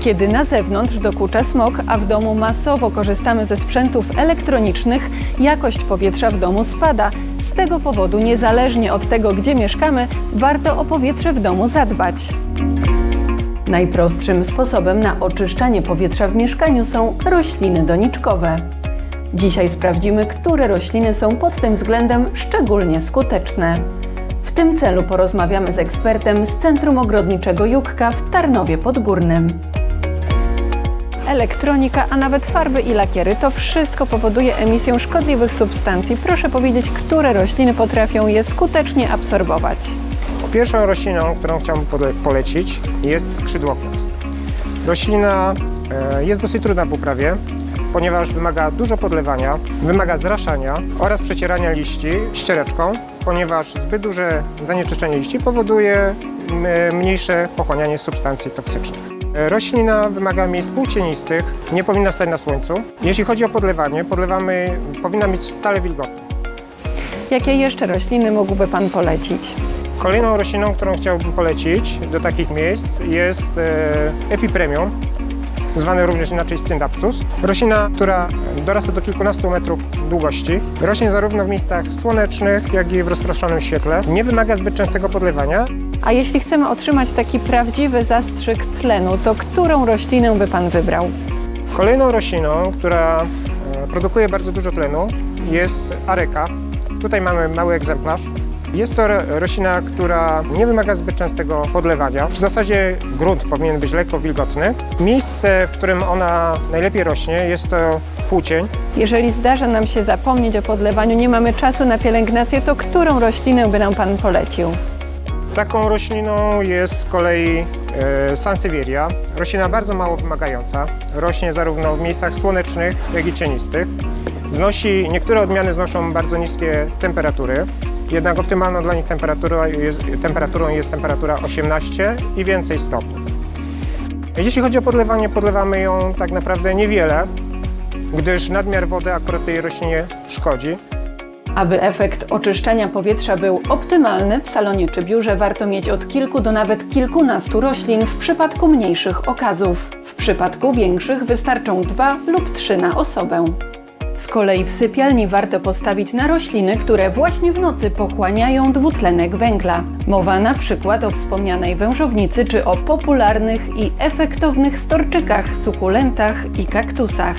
Kiedy na zewnątrz dokucza smog, a w domu masowo korzystamy ze sprzętów elektronicznych, jakość powietrza w domu spada. Z tego powodu, niezależnie od tego, gdzie mieszkamy, warto o powietrze w domu zadbać. Najprostszym sposobem na oczyszczanie powietrza w mieszkaniu są rośliny doniczkowe. Dzisiaj sprawdzimy, które rośliny są pod tym względem szczególnie skuteczne. W tym celu porozmawiamy z ekspertem z Centrum Ogrodniczego Jukka w Tarnowie Podgórnym. Elektronika, a nawet farby i lakiery to wszystko powoduje emisję szkodliwych substancji. Proszę powiedzieć, które rośliny potrafią je skutecznie absorbować. Pierwszą rośliną, którą chciałbym pole- polecić jest skrzydłopiot. Roślina e, jest dosyć trudna w uprawie, ponieważ wymaga dużo podlewania, wymaga zraszania oraz przecierania liści ściereczką, ponieważ zbyt duże zanieczyszczenie liści powoduje m, mniejsze pochłanianie substancji toksycznych. E, Roślina wymaga miejsc półcienistych, nie powinna stać na słońcu. Jeśli chodzi o podlewanie, podlewamy, powinna być stale wilgotna. Jakie jeszcze rośliny mógłby Pan polecić? Kolejną rośliną, którą chciałbym polecić do takich miejsc jest e, Epipremium, zwany również inaczej Stendapsus. Roślina, która dorasta do kilkunastu metrów długości. Rośnie zarówno w miejscach słonecznych, jak i w rozproszonym świetle. Nie wymaga zbyt częstego podlewania. A jeśli chcemy otrzymać taki prawdziwy zastrzyk tlenu, to którą roślinę by Pan wybrał? Kolejną rośliną, która e, produkuje bardzo dużo tlenu jest Areka. Tutaj mamy mały egzemplarz. Jest to ro- roślina, która nie wymaga zbyt częstego podlewania. W zasadzie grunt powinien być lekko wilgotny. Miejsce, w którym ona najlepiej rośnie, jest to płócień. Jeżeli zdarza nam się zapomnieć o podlewaniu, nie mamy czasu na pielęgnację, to którą roślinę by nam Pan polecił? Taką rośliną jest z kolei e, Sansevieria. Roślina bardzo mało wymagająca. Rośnie zarówno w miejscach słonecznych, jak i cienistych. Znosi, niektóre odmiany znoszą bardzo niskie temperatury. Jednak optymalną dla nich temperaturą jest, temperaturą jest temperatura 18 i więcej stopni. Jeśli chodzi o podlewanie, podlewamy ją tak naprawdę niewiele, gdyż nadmiar wody akurat tej roślinie szkodzi. Aby efekt oczyszczania powietrza był optymalny, w salonie czy biurze warto mieć od kilku do nawet kilkunastu roślin w przypadku mniejszych okazów. W przypadku większych wystarczą dwa lub trzy na osobę. Z kolei w sypialni warto postawić na rośliny, które właśnie w nocy pochłaniają dwutlenek węgla. Mowa na przykład o wspomnianej wężownicy czy o popularnych i efektownych storczykach, sukulentach i kaktusach.